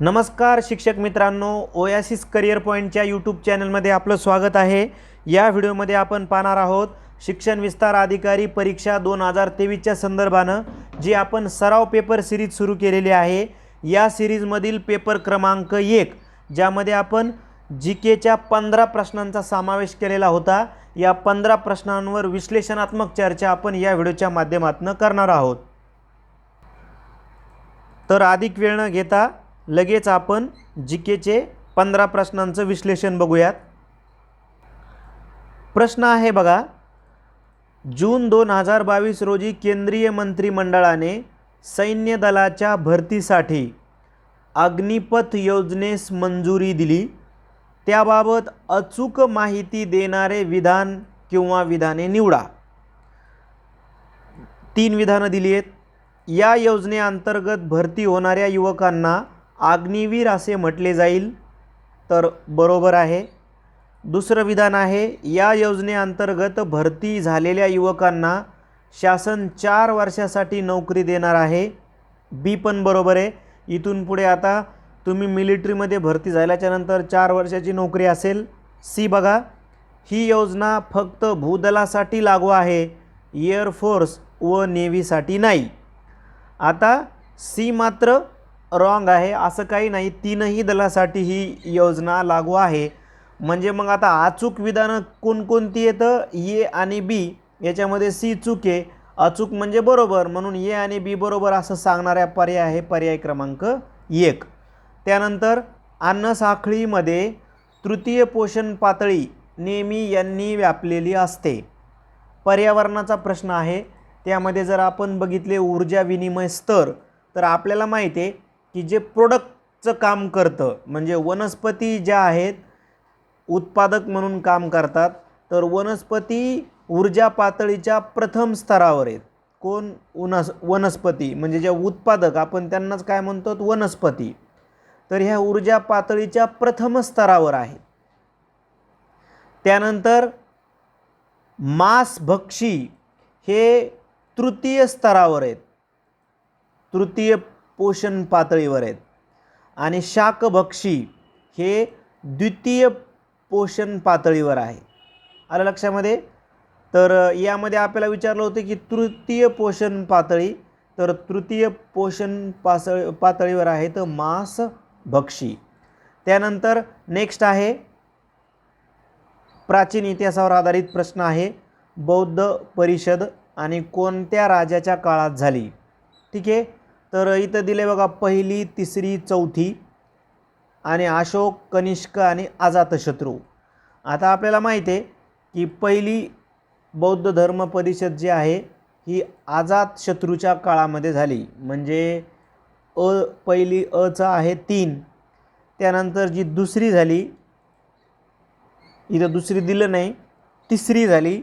नमस्कार शिक्षक मित्रांनो ओयासिस करिअर पॉईंटच्या यूट्यूब चॅनलमध्ये आपलं स्वागत आहे. या व्हिडिओमध्ये आपण पाहणार आहोत शिक्षण विस्तार अधिकारी परीक्षा दोन हजार तेवीसच्या संदर्भानं जी आपण सराव पेपर सिरीज सुरू केलेली आहे. या सिरीजमधील पेपर क्रमांक एक ज्यामध्ये आपण जी केच्या पंधरा प्रश्नांचा समावेश केलेला होता. या पंधरा प्रश्नांवर विश्लेषणात्मक चर्चा आपण या व्हिडिओच्या माध्यमातून करणार आहोत. तर अधिक वेळ न घेता लगेच आपण जी केचे पंधरा प्रश्नांचं विश्लेषण बघूयात. प्रश्न आहे बघा जून दोन हजार बावीस रोजी केंद्रीय मंत्रिमंडळाने सैन्य दलाच्या भरतीसाठी अग्निपथ योजनेस मंजुरी दिली. त्याबाबत अचूक माहिती देणारे विधान किंवा विधाने निवडा. तीन विधानं दिली आहेत. या योजनेअंतर्गत भरती होणाऱ्या युवकांना अग्निवीर असे म्हटले जाईल तर बरोबर आहे. दुसरं विधान आहे या योजनेअंतर्गत भरती झालेल्या युवकांना शासन चार वर्षासाठी नोकरी देणार आहे. बी पण बरोबर आहे. इथून पुढे आता तुम्ही मिलिटरीमध्ये भरती झाल्याच्यानंतर चार वर्षाची नोकरी असेल. सी बघा ही योजना फक्त भूदलासाठी लागू आहे एअरफोर्स व नेव्हीसाठी नाही. आता सी मात्र रॉंग आहे. असं काही नाही. तीनही दलासाठी ही योजना लागू आहे. म्हणजे मग आता अचूक विधानं कोणकोणती येतं? ए आणि बी. याच्यामध्ये सी चूक आहे. अचूक म्हणजे बरोबर. म्हणून ए आणि बी बरोबर असं सांगणाऱ्या पर्याय आहे पर्याय क्रमांक एक. त्यानंतर अन्न साखळीमध्ये तृतीय पोषण पातळी नेहमी यांनी व्यापलेली असते. पर्यावरणाचा प्रश्न आहे. त्यामध्ये जर आपण बघितले ऊर्जा विनिमय स्तर तर आपल्याला माहिती आहे की जे प्रोडक्टचं काम करतं म्हणजे वनस्पती ज्या आहेत उत्पादक म्हणून काम करतात तर वनस्पती ऊर्जा पातळीच्या प्रथम स्तरावर आहेत. कोण? उनस वनस्पती म्हणजे ज्या उत्पादक आपण त्यांनाच काय म्हणतो? वनस्पती. तर ह्या ऊर्जा पातळीच्या प्रथम स्तरावर आहेत. त्यानंतर मांसभक्षी हे तृतीय स्तरावर आहेत. तृतीय पोषण पातळीवर आहेत. आणि शाकभक्षी हे द्वितीय पोषण पातळीवर आहे. आलं लक्षामध्ये? तर यामध्ये आपल्याला विचारलं होतं की तृतीय पोषण पातळी तर तृतीय पोषण पासळ पातळीवर आहे तर मांस भक्षी त्यानंतर नेक्स्ट आहे प्राचीन इतिहासावर आधारित प्रश्न आहे बौद्ध परिषद आणि कोणत्या राजाच्या काळात झाली? ठीक आहे? तर इथं दिले बघा पहिली तिसरी चौथी. आणि अशोक कनिष्क आणि अजातशत्रू आता आपल्याला माहिती आहे की पहिली बौद्ध धर्म परिषद जी आहे ही अजातशत्रूच्या काळामध्ये झाली. म्हणजे अ पहिली अचा आहे तीन. त्यानंतर जी दुसरी झाली इथं दुसरी दिलं नाही तिसरी झाली.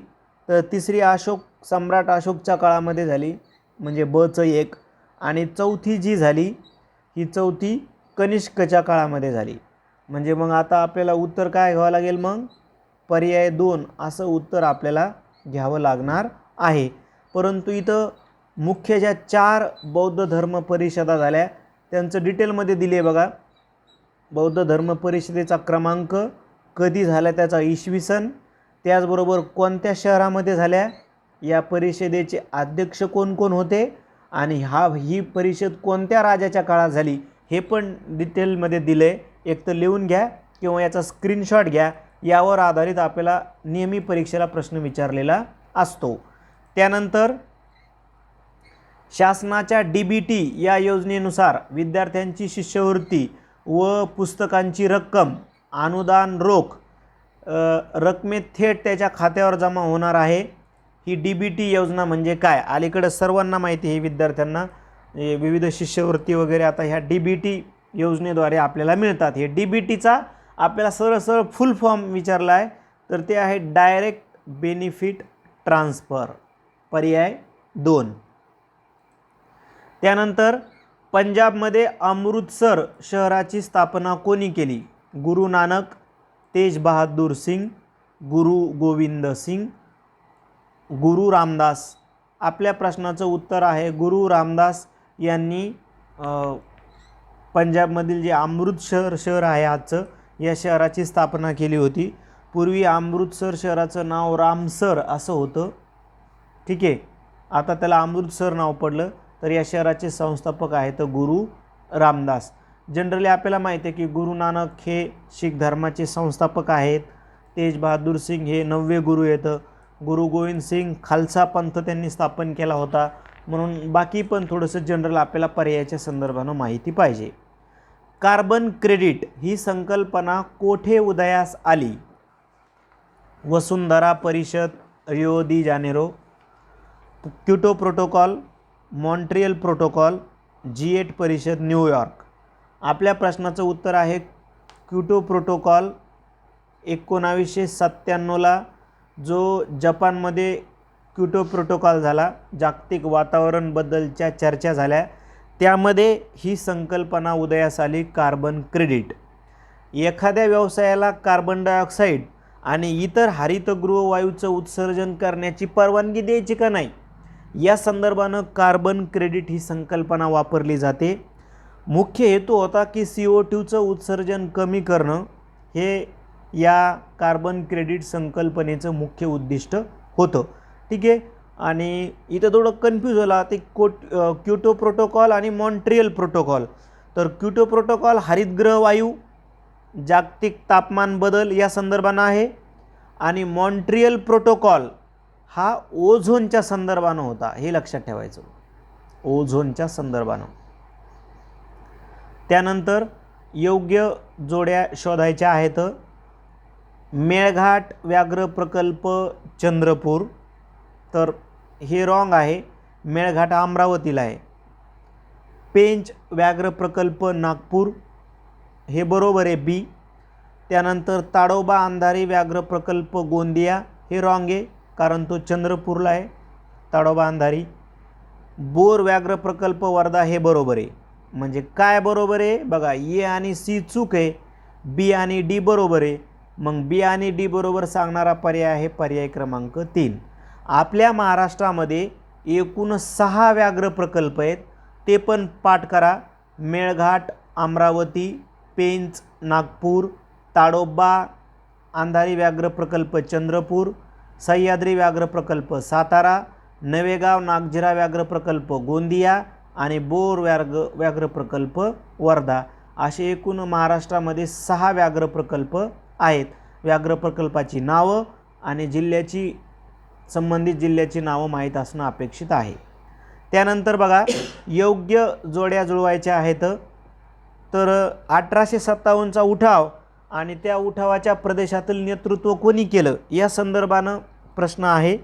तर तिसरी अशोक सम्राट अशोकच्या काळामध्ये झाली. म्हणजे बचं एक. आणि चौथी जी झाली ही चौथी कनिष्कच्या काळामध्ये झाली. म्हणजे मग आता आपल्याला उत्तर काय घ्यावं लागेल मग? पर्याय दोन असं उत्तर आपल्याला घ्यावं लागणार आहे. परंतु इथं मुख्य ज्या चार बौद्ध धर्म परिषदा झाल्या त्यांचं डिटेलमध्ये दिले बघा. बौद्ध धर्म परिषदेचा क्रमांक कधी झाला त्याचा इसवी सन त्याचबरोबर कोणत्या शहरामध्ये झाल्या या परिषदेचे अध्यक्ष कोण कोण होते? आणि हा ही परिषद कोणत्या राजाच्या काळात झाली हे पण डिटेलमध्ये दिलं आहे एक तर लिहून घ्या किंवा याचा स्क्रीनशॉट घ्या. यावर आधारित आपल्याला नेहमी परीक्षेला प्रश्न विचारलेला असतो. त्यानंतर शासनाच्या डी बी टी या योजनेनुसार विद्यार्थ्यांची शिष्यवृत्ती व पुस्तकांची रक्कम अनुदान रोख रकमेत थेट त्याच्या खात्यावर जमा होणार आहे. ही डी बी टी योजना म्हणजे काय? अलीकडं सर्वांना माहिती आहे विद्यार्थ्यांना विविध शिष्यवृत्ती वगैरे आता ह्या डी बी टी योजनेद्वारे आपल्याला मिळतात. हे डी बी टीचा आपल्याला सरळ सरळ फुल फॉर्म विचारला आहे तर ते आहे डायरेक्ट बेनिफिट ट्रान्सफर. पर्याय दोन. त्यानंतर पंजाबमध्ये अमृतसर शहराची स्थापना कोणी केली? गुरु नानक तेज बहादूर सिंग गुरु गोविंद सिंग गुरु रामदास. आपल्या प्रश्नाचं उत्तर आहे गुरु रामदास यांनी पंजाबमधील जे अमृतसर शहर आहे आजचं या शहराची स्थापना केली होती. पूर्वी अमृतसर शहराचं नाव रामसर असं होतं. ठीक आहे? आता त्याला अमृतसर नाव पडलं. तर या शहराचे संस्थापक आहेत गुरु रामदास. जनरली आपल्याला माहिती आहे की गुरु नानक हे शीख धर्माचे संस्थापक आहेत. तेज बहादूर सिंग हे नववे गुरु येतं. गुरु गोविंद सिंग खालसा पंथ त्यांनी स्थापन केला होता. म्हणून बाकी पण थोडंसं जनरल आपल्याला पर्यायाच्या संदर्भानं माहिती पाहिजे. कार्बन क्रेडिट ही संकल्पना कोठे उदयास आली? वसुंधरा परिषद Rio de Janeiro Kyoto protocol Montreal protocol G eight परिषद न्यूयॉर्क आपल्या प्रश्नाचं उत्तर आहे क्युटो प्रोटोकॉल एकोणावीसशे सत्त्याण्णवला जो जपानमध्ये क्युटो प्रोटोकॉल झाला जागतिक वातावरणबद्दलच्या चर्चा झाल्या त्यामध्ये ही संकल्पना उदयास आली कार्बन क्रेडिट. एखाद्या व्यवसायाला कार्बन डायऑक्साईड आणि इतर हरितगृह वायूचं उत्सर्जन करण्याची परवानगी द्यायची का नाही? या संदर्भानं कार्बन क्रेडिट ही संकल्पना वापरली जाते. मुख्य हेतू होता की सी ओ टूचं उत्सर्जन कमी करणं. हे या कार्बन क्रेडिट संकल्पनेचं मुख्य उद्दिष्ट होतं. ठीक आहे? आणि इथं थोडं कन्फ्यूज झाला ते कोट क्युटो प्रोटोकॉल आणि मॉन्ट्रियल प्रोटोकॉल. तर क्युटो प्रोटोकॉल हरितग्रह वायू जागतिक तापमान बदल या संदर्भानं आहे. आणि मॉन्ट्रियल प्रोटोकॉल हा ओझोनच्या संदर्भानं होता. हे लक्षात ठेवायचं. ओझोनच्या संदर्भानं. त्यानंतर योग्य जोड्या शोधायच्या आहेत. मेळघाट व्याघ्र प्रकल्प चंद्रपूर. तर हे रॉंग आहे. मेळघाट अमरावतीला आहे. पेंच व्याघ्र प्रकल्प नागपूर. हे बरोबर आहे बी त्यानंतर ताडोबा अंधारी व्याघ्र प्रकल्प गोंदिया. हे रॉंग आहे कारण तो चंद्रपूरला आहे. ताडोबा अंधारी. बोर व्याघ्र प्रकल्प वर्धा हे बरोबर आहे. म्हणजे काय बरोबर आहे? बघा ए आणि सी चूक आहे. बी आणि डी बरोबर आहे. मग बी आणि डी बरोबर सांगणारा पर्याय आहे पर्याय क्रमांक तीन. आपल्या महाराष्ट्रामध्ये एकूण सहा व्याघ्र प्रकल्प आहेत. ते पण पाठ करा. मेळघाट अमरावती पेंच नागपूर ताडोबा अंधारी व्याघ्र प्रकल्प चंद्रपूर सह्याद्री व्याघ्र प्रकल्प सातारा नवेगाव नागझिरा व्याघ्र प्रकल्प गोंदिया आणि बोर व्याघ्र व्याघ्र प्रकल्प वर्धा. असे एकूण महाराष्ट्रामध्ये सहा व्याघ्र प्रकल्प आहेत. व्याघ्र प्रकल्पाची नावं आणि जिल्ह्याची संबंधित जिल्ह्याची नावं माहीत असणं अपेक्षित आहे. त्यानंतर बघा योग्य जोड्या जुळवायच्या आहेत. तर अठराशे सत्तावन्नचा उठाव आणि त्या उठावाच्या प्रदेशातील नेतृत्व कोणी केलं? या संदर्भानं प्रश्न आहे.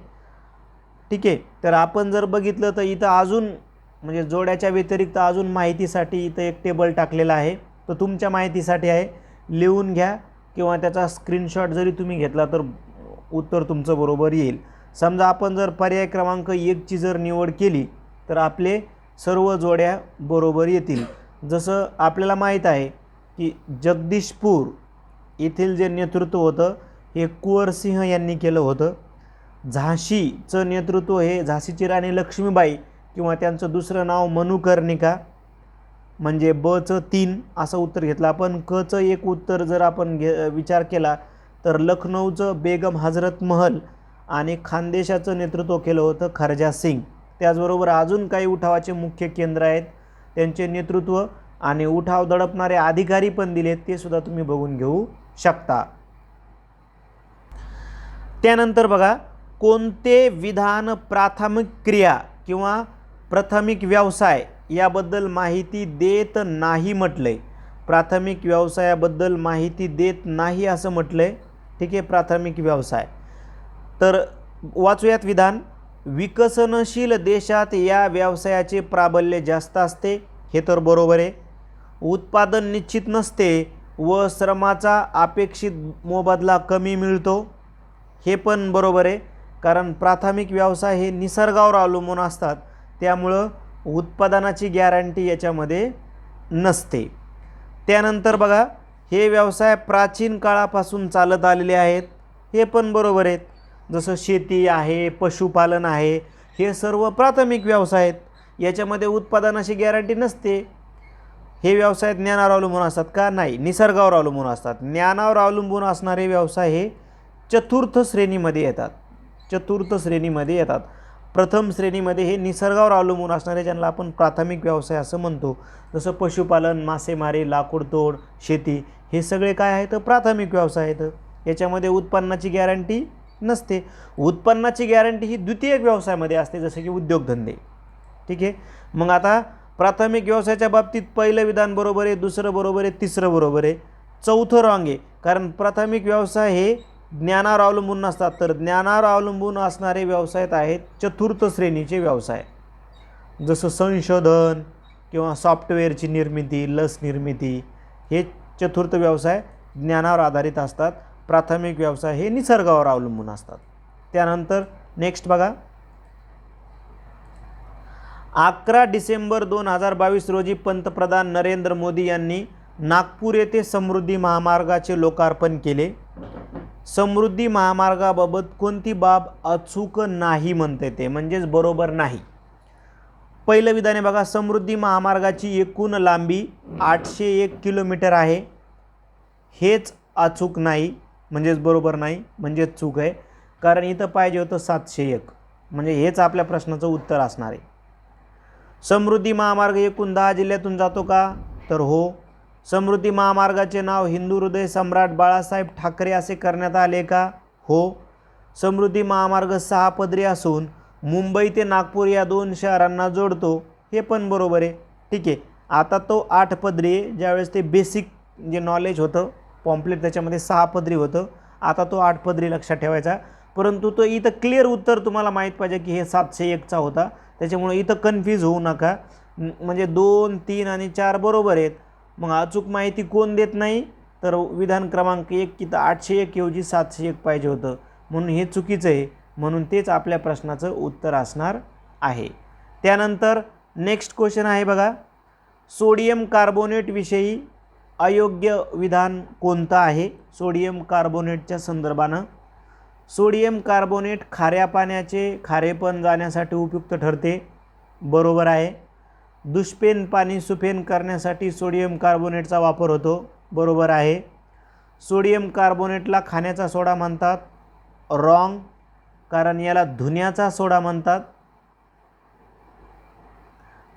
ठीक आहे. तर आपण जर बघितलं तर इथं अजून म्हणजे जोड्याच्या व्यतिरिक्त अजून माहितीसाठी इथं एक टेबल टाकलेला आहे. तो तुमच्या माहितीसाठी आहे. लिहून घ्या. किंवा त्याचा स्क्रीनशॉट जरी तुम्ही घेतला तर उत्तर तुमचं बरोबर येईल. समजा आपण जर पर्याय क्रमांक एकची जर निवड केली तर आपले सर्व जोड्या बरोबर येतील. जसं आपल्याला माहीत आहे की जगदीशपूर येथील जे नेतृत्व होतं हे कुंवरसिंह यांनी केलं होतं. झाशीचं नेतृत्व हे झाशीची राणी लक्ष्मीबाई किंवा त्यांचं दुसरं नाव मनुकर्णिका. म्हणजे बचं तीन असं उत्तर घेतलं. आपण कचं एक उत्तर जर आपण घे विचार केला तर लखनौचं बेगम हजरत महल आणि खानदेशाचं नेतृत्व केलं होतं खरजा सिंग. त्याचबरोबर अजून काही उठावाचे मुख्य केंद्र आहेत त्यांचे नेतृत्व आणि उठाव दडपणारे अधिकारी पण दिलेत ते सुद्धा तुम्ही बघून घेऊ शकता. त्यानंतर बघा कोणते विधान प्राथमिक क्रिया किंवा प्राथमिक व्यवसाय याबद्दल माहिती देत नाही म्हटलंय. प्राथमिक व्यवसायाबद्दल माहिती देत नाही असं म्हटलंय. ठीक आहे प्राथमिक व्यवसाय. तर वाचूयात विधान. विकसनशील देशात या व्यवसायाचे प्राबल्य जास्त असते. हे तर बरोबर आहे. उत्पादन निश्चित नसते व श्रमाचा अपेक्षित मोबदला कमी मिळतो. हे पण बरोबर आहे. कारण प्राथमिक व्यवसाय हे निसर्गावर अवलंबून असतात. त्यामुळं उत्पादनाची गॅरंटी याच्यामध्ये नसते. त्यानंतर बघा हे व्यवसाय प्राचीन काळापासून चालत आलेले आहेत. हे पण बरोबर आहेत. जसं शेती आहे पशुपालन आहे हे सर्व प्राथमिक व्यवसाय आहेत. याच्यामध्ये उत्पादनाची गॅरंटी नसते. हे व्यवसाय ज्ञानावर अवलंबून असतात का? नाही. निसर्गावर अवलंबून असतात. ज्ञानावर अवलंबून असणारे व्यवसाय हे चतुर्थ श्रेणीमध्ये येतात. चतुर्थ श्रेणीमध्ये येतात. प्रथम श्रेणीमध्ये हे निसर्गावर अवलंबून असणारे ज्यांना आपण प्राथमिक व्यवसाय असं म्हणतो. जसं पशुपालन मासेमारी लाकूडतोड शेती हे सगळे काय आहेत? प्राथमिक व्यवसाय आहेत. याच्यामध्ये उत्पन्नाची गॅरंटी नसते. उत्पन्नाची गॅरंटी ही द्वितीयक व्यवसायामध्ये असते जसं की उद्योगधंदे. ठीक आहे? मग आता प्राथमिक व्यवसायाच्या बाबतीत पहिलं विधान बरोबर आहे दुसरं बरोबर आहे तिसरं बरोबर आहे. चौथं रॉंग आहे. कारण प्राथमिक व्यवसाय हे ज्ञानावर अवलंबून नसतात तर ज्ञानावर अवलंबून असणारे व्यवसायात आहेत चतुर्थ श्रेणीचे व्यवसाय. जसं संशोधन किंवा सॉफ्टवेअरची निर्मिती लस निर्मिती हे चतुर्थ व्यवसाय ज्ञानावर आधारित असतात. प्राथमिक व्यवसाय हे निसर्गावर अवलंबून असतात. त्यानंतर नेक्स्ट बघा. अकरा डिसेंबर दोन हजार बावीस रोजी पंतप्रधान नरेंद्र मोदी यांनी नागपूर येथे समृद्धी महामार्गाचे लोकार्पण केले. समृद्धी महामार्गाबाबत कोणती बाब अचूक नाही म्हणते ते म्हणजेच बरोबर नाही. पहिलं विधान आहे बघा समृद्धी महामार्गाची एकूण लांबी आठशे एक किलोमीटर आहे. हेच अचूक नाही म्हणजेच बरोबर नाही म्हणजेच चूक आहे. कारण इथं पाहिजे होतं सातशे एक म्हणजे हेच आपल्या प्रश्नाचं उत्तर असणार आहे. समृद्धी महामार्ग एकूण दहा जिल्ह्यातून जातो का? तर हो समृद्धी महामार्गाचे नाव हिंदू हृदय सम्राट बाळासाहेब ठाकरे असे करण्यात आले का? हो. समृद्धी महामार्ग सहा पदरी असून मुंबई ते नागपूर या दोन शहरांना जोडतो. हे पण बरोबर आहे. ठीक आहे. आता तो आठ पदरी आहे. ज्यावेळेस ते बेसिक जे नॉलेज होतं पॉम्प्लेट त्याच्यामध्ये सहा पदरी होतं. आता तो आठ पदरी लक्षात ठेवायचा. परंतु तो इथं क्लिअर उत्तर तुम्हाला माहीत पाहिजे की हे सातशे एकचा होता. त्याच्यामुळे इथं कन्फ्यूज होऊ नका. म्हणजे दोन तीन आणि चार बरोबर आहेत. मग अचूक माहिती कोण देत नाही? तर विधान क्रमांक एक की तर आठशे एक ऐवजी सातशे एक पाहिजे होतं. म्हणून हे चुकीचं आहे. म्हणून तेच आपल्या प्रश्नाचं उत्तर असणार आहे. त्यानंतर नेक्स्ट क्वेश्चन आहे बघा. सोडियम कार्बोनेटविषयी अयोग्य विधान कोणतं आहे? सोडियम कार्बोनेटच्या संदर्भानं. सोडियम कार्बोनेट खाऱ्या पाण्याचे खारेपण जाण्यासाठी उपयुक्त ठरते. बरोबर आहे. दुष्पेन पाणी सुफेन करण्यासाठी सोडियम कार्बोनेटचा वापर होतो. बरोबर आहे. सोडियम कार्बोनेटला खाण्याचा सोडा म्हणतात. रॉंग कारण याला धुण्याचा सोडा म्हणतात.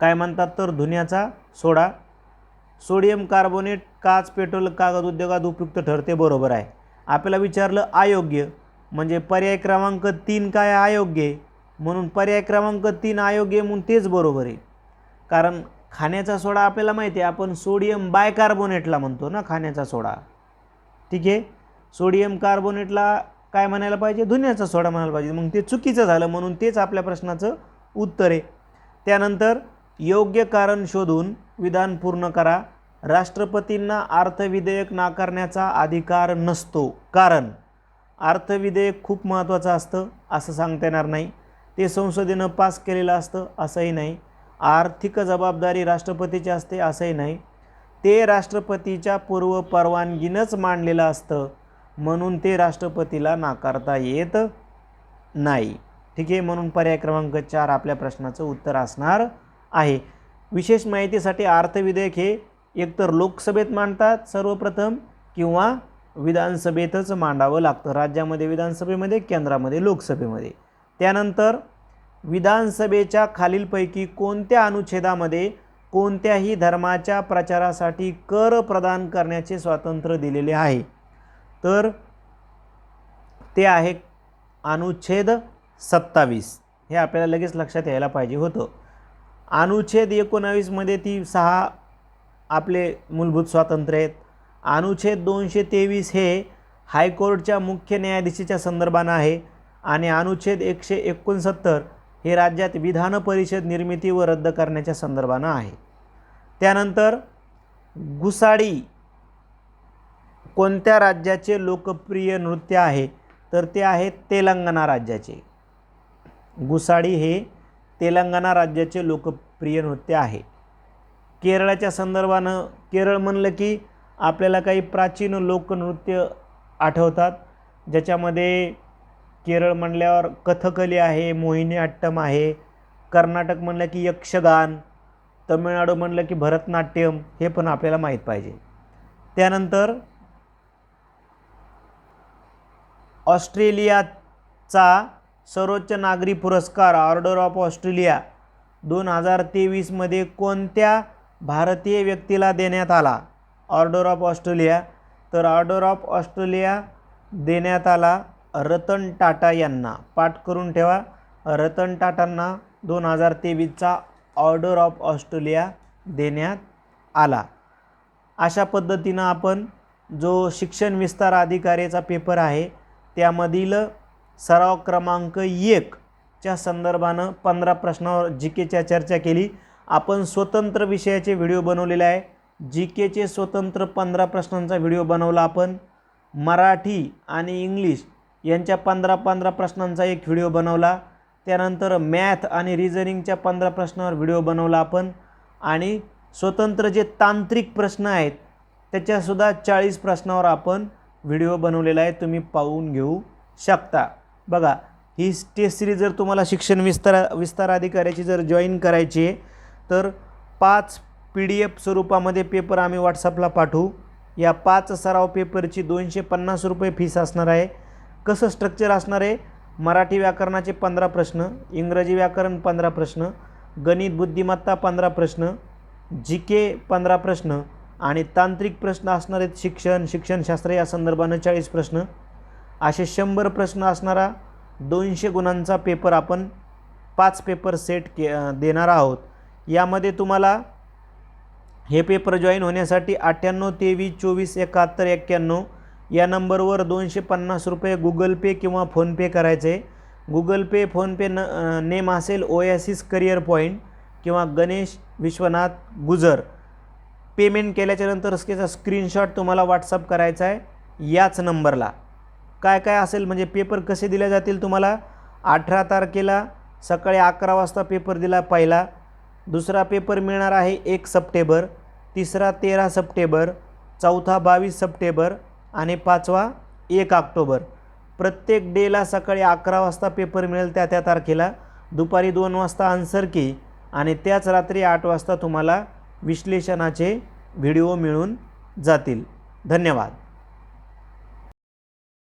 काय म्हणतात तर धुण्याचा सोडा? सोडियम कार्बोनेट काच पेट्रोल कागद उद्योगात उपयुक्त ठरते. बरोबर आहे. आपल्याला विचारलं अयोग्य म्हणजे पर्याय क्रमांक तीन काय अयोग्य? आहे म्हणून पर्याय क्रमांक तीन अयोग्य आहे म्हणून तेच बरोबर आहे. कारण खाण्याचा सोडा आपल्याला माहिती आहे आपण सोडियम बायकार्बोनेटला म्हणतो ना खाण्याचा सोडा. ठीक आहे? सोडियम कार्बोनेटला काय म्हणायला पाहिजे? धुण्याचा सोडा म्हणायला पाहिजे. मग ते चुकीचं झालं म्हणून तेच आपल्या प्रश्नाचं उत्तर आहे. त्यानंतर योग्य कारण शोधून विधान पूर्ण करा. राष्ट्रपतींना अर्थविधेयक नाकारण्याचा अधिकार नसतो. कारण अर्थविधेयक खूप महत्त्वाचं असतं असं सांगता येणार नाही. ते संसदेनं पास केलेलं असतं असंही नाही. आर्थिक जबाबदारी राष्ट्रपतीची असते असंही नाही. ते राष्ट्रपतीच्या पूर्व परवानगीनंच मांडलेलं असतं म्हणून ते राष्ट्रपतीला नाकारता येत नाही. ठीक आहे म्हणून पर्याय क्रमांक चार आपल्या प्रश्नाचं उत्तर असणार आहे. विशेष माहितीसाठी अर्थविधेयक हे एकतर लोकसभेत मांडतात सर्वप्रथम किंवा विधानसभेतच मांडावं लागतं. राज्यामध्ये विधानसभेमध्ये केंद्रामध्ये लोकसभेमध्ये. त्यानंतर विधानसभेच्या खालीलपैकी कोणत्या अनुच्छेदामध्ये कोणत्याही धर्माच्या प्रचारासाठी कर प्रदान करण्याचे स्वातंत्र्य दिलेले आहे? तर ते आहे अनुच्छेद सत्तावीस. हे आपल्याला लगेच लक्षात यायला पाहिजे होतं. अनुच्छेद एकोणावीसमध्ये ती सहा आपले मूलभूत स्वातंत्र्य आहेत. अनुच्छेद दोनशे तेवीस हे हायकोर्टच्या मुख्य न्यायाधीशाच्या संदर्भानं आहे आणि अनुच्छेद एकशे एकोणसत्तर हे राज्यात विधान परिषद निर्मिती व रद्द करण्याच्या संदर्भानं आहे. त्यानंतर गुसाडी कोणत्या राज्याचे लोकप्रिय नृत्य आहे? तर ते आहे तेलंगणा राज्याचे. गुसाडी हे तेलंगणा राज्याचे लोकप्रिय नृत्य आहे. केरळाच्या संदर्भानं केरळ म्हणलं की आपल्याला काही प्राचीन लोकनृत्य आठवतात ज्याच्यामध्ये केरळ म्हणल्यावर कथकली आहे मोहिनी अट्टम आहे कर्नाटक म्हणलं की यक्षगान तमिळनाडू म्हणलं की भरतनाट्यम हे पण आपल्याला माहीत पाहिजे. त्यानंतर ऑस्ट्रेलियाचा सर्वोच्च नागरी पुरस्कार ऑर्डर ऑफ ऑस्ट्रेलिया दोन हजार तेवीसमध्ये कोणत्या भारतीय व्यक्तीला देण्यात आला? Order of Australia. तर ऑर्डर ऑफ ऑस्ट्रेलिया देण्यात आला रतन टाटा यांना पाठ करून ठेवा. रतन टाटांना दोन हजार तेवीसचा ऑर्डर ऑफ ऑस्ट्रेलिया देण्यात आला. अशा पद्धतीनं आपण जो शिक्षण विस्तार अधिकारीचा पेपर आहे त्यामधील सराव क्रमांक एकच्या संदर्भानं पंधरा प्रश्नावर जी केच्या चर्चा केली. आपण स्वतंत्र विषयाचे व्हिडिओ बनवलेले आहे. जी केचे स्वतंत्र पंधरा प्रश्नांचा व्हिडिओ बनवला आपण. मराठी आणि इंग्लिश यांच्या पंधरा पंधरा प्रश्नांचा एक व्हिडिओ बनवला. त्यानंतर मॅथ आणि रिझनिंगच्या पंधरा प्रश्नावर व्हिडिओ बनवला आपण. आणि स्वतंत्र जे तांत्रिक प्रश्न आहेत त्याच्यासुद्धा चाळीस प्रश्नावर आपण व्हिडिओ बनवलेला आहे. तुम्ही पाहून घेऊ शकता. बघा ही टेस्ट सिरीज जर तुम्हाला शिक्षण विस्तार विस्तार अधिकाऱ्याची जर जॉईन करायची आहे तर पाच पी डी एफ स्वरूपामध्ये पेपर आम्ही व्हॉट्सअपला पाठवू. या पाच सराव पेपरची दोनशे पन्नास रुपये फीस असणार आहे. कसं स्ट्रक्चर असणार आहे? मराठी व्याकरणाचे पंधरा प्रश्न इंग्रजी व्याकरण पंधरा प्रश्न गणित बुद्धिमत्ता पंधरा प्रश्न जी के पंधरा प्रश्न आणि तांत्रिक प्रश्न असणार आहेत शिक्षण शिक्षणशास्त्र या संदर्भानं चाळीस प्रश्न. असे शंभर प्रश्न असणारा दोनशे गुणांचा पेपर आपण पाच पेपर सेट के देणार आहोत. यामध्ये तुम्हाला हे पेपर जॉईन होण्यासाठी अठ्ठ्याण्णव तेवीस चोवीस एकाहत्तर एक्क्याण्णव या नंबरवर दोनशे पन्नास रुपये गुगल पे किंवा फोनपे करायचे. गुगल पे फोनपे न नेम असेल ओॲसिस करिअर पॉईंट किंवा गणेश विश्वनाथ गुजर. पेमेंट केल्याच्यानंतर त्याचा स्क्रीनशॉट तुम्हाला व्हॉट्सअप करायचा आहे याच नंबरला. काय काय असेल म्हणजे पेपर कसे दिले जातील तुम्हाला? अठरा तारखेला सकाळी अकरा वाजता पेपर दिला पहिला. दुसरा पेपर मिळणार आहे एक सप्टेंबर. तिसरा तेरा सप्टेंबर. चौथा बावीस सप्टेंबर. आणि पाचवा एक ऑक्टोबर. प्रत्येक डेला सकाळी अकरा वाजता पेपर मिळेल त्या त्या तारखेला. दुपारी दोन वाजता आन्सर की आणि त्याच रात्री आठ वाजता तुम्हाला विश्लेषणाचे व्हिडिओ मिळून जातील. धन्यवाद.